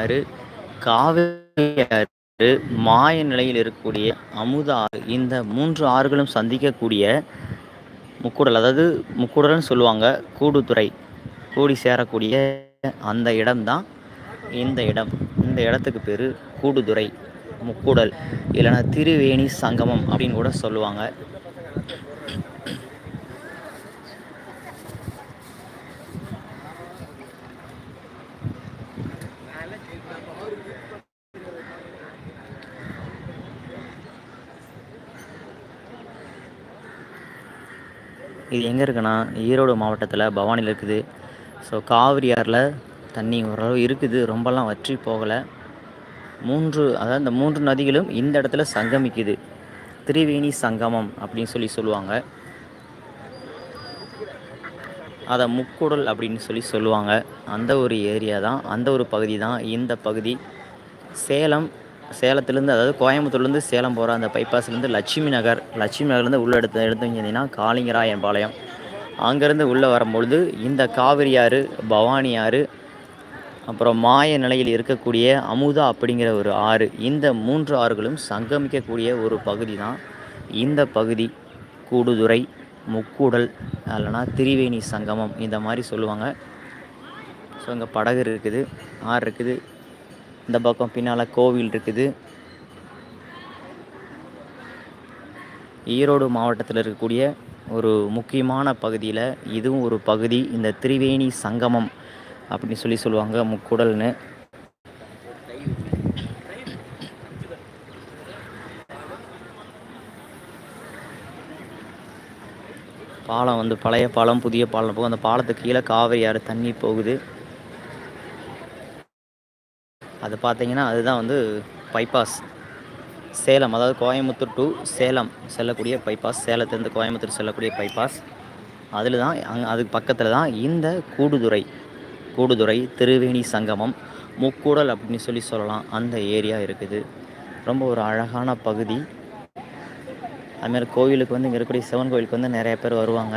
ஆறு காவிரி ஆறு மாய நிலையில் இருக்கக்கூடிய அமுதா ஆறு இந்த மூன்று ஆறுகளும் சந்திக்கக்கூடிய முக்கூடல் அதாவது முக்கூடல்னு சொல்லுவாங்க கூடுதுறை கூடி சேரக்கூடிய அந்த இடம்தான் இந்த இடம். இந்த இடத்துக்கு பேர் கூடுதுறை முக்கூடல் இல்லைன்னா திருவேணி சங்கமம் அப்படின்னு கூட சொல்லுவாங்க. இது எங்கே இருக்குன்னா ஈரோடு மாவட்டத்தில் பவானியில் இருக்குது. ஸோ காவிரி ஆறில் தண்ணி ஓரளவு இருக்குது. ரொம்பலாம் வற்றி போகலை. மூன்று அதாவது இந்த மூன்று நதிகளும் இந்த இடத்துல சங்கமிக்குது. திரிவேணி சங்கமம் அப்படின்னு சொல்லி சொல்லுவாங்க. அதை முக்குடல் அப்படின்னு சொல்லி சொல்லுவாங்க. அந்த ஒரு ஏரியா தான் அந்த ஒரு பகுதி தான். இந்த பகுதி சேலம் சேலத்துலேருந்து அதாவது கோயம்புத்தூர்லேருந்து சேலம் போகிற அந்த பைபாஸ்லேருந்து லட்சுமி நகர் லட்சுமி நகர்லேருந்து உள்ளே எடுத்து எடுத்து காளிங்கராயன் பாளையம் அங்கேருந்து உள்ளே வரும்பொழுது இந்த காவிரி ஆறு பவானி ஆறு அப்புறம் மாய நிலையில் இருக்கக்கூடிய அமுதா அப்படிங்கிற ஒரு ஆறு இந்த மூன்று ஆறுகளும் சங்கமிக்கக்கூடிய ஒரு பகுதி தான் இந்த பகுதி கூடுதுறை முக்கூடல் இல்லைனா திரிவேணி சங்கமம் இந்த மாதிரி சொல்லுவாங்க. ஸோ இங்கே படகு இருக்குது ஆறு இருக்குது. இந்த பக்கம் பின்னால் கோவில் இருக்குது. ஈரோடு மாவட்டத்தில் இருக்கக்கூடிய ஒரு முக்கியமான பகுதியில் இதுவும் ஒரு பகுதி இந்த திரிவேணி சங்கமம் அப்படின்னு சொல்லி சொல்லுவாங்க முக்குடல்னு. பாலம் வந்து பழைய பாலம் புதிய பாலம். போகும் அந்த பாலத்துக்கு கீழே காவிரி ஆறு தண்ணி போகுது. அது பார்த்தீங்கன்னா அதுதான் வந்து பைபாஸ் சேலம் அதாவது கோயம்புத்தூர் டு சேலம் செல்லக்கூடிய பைபாஸ் சேலத்துலேருந்து கோயம்புத்தூர் செல்லக்கூடிய பைபாஸ் அதில் தான் அங்கே அதுக்கு பக்கத்தில் தான் இந்த கூடுதுறை கூடுதுறை திருவேணி சங்கமம் முக்கூடல் அப்படின்னு சொல்லி சொல்லலாம். அந்த ஏரியா இருக்குது. ரொம்ப ஒரு அழகான பகுதி. அதுமாதிரி கோவிலுக்கு வந்து இங்கே இருக்கக்கூடிய சிவன் கோவிலுக்கு வந்து நிறைய பேர் வருவாங்க.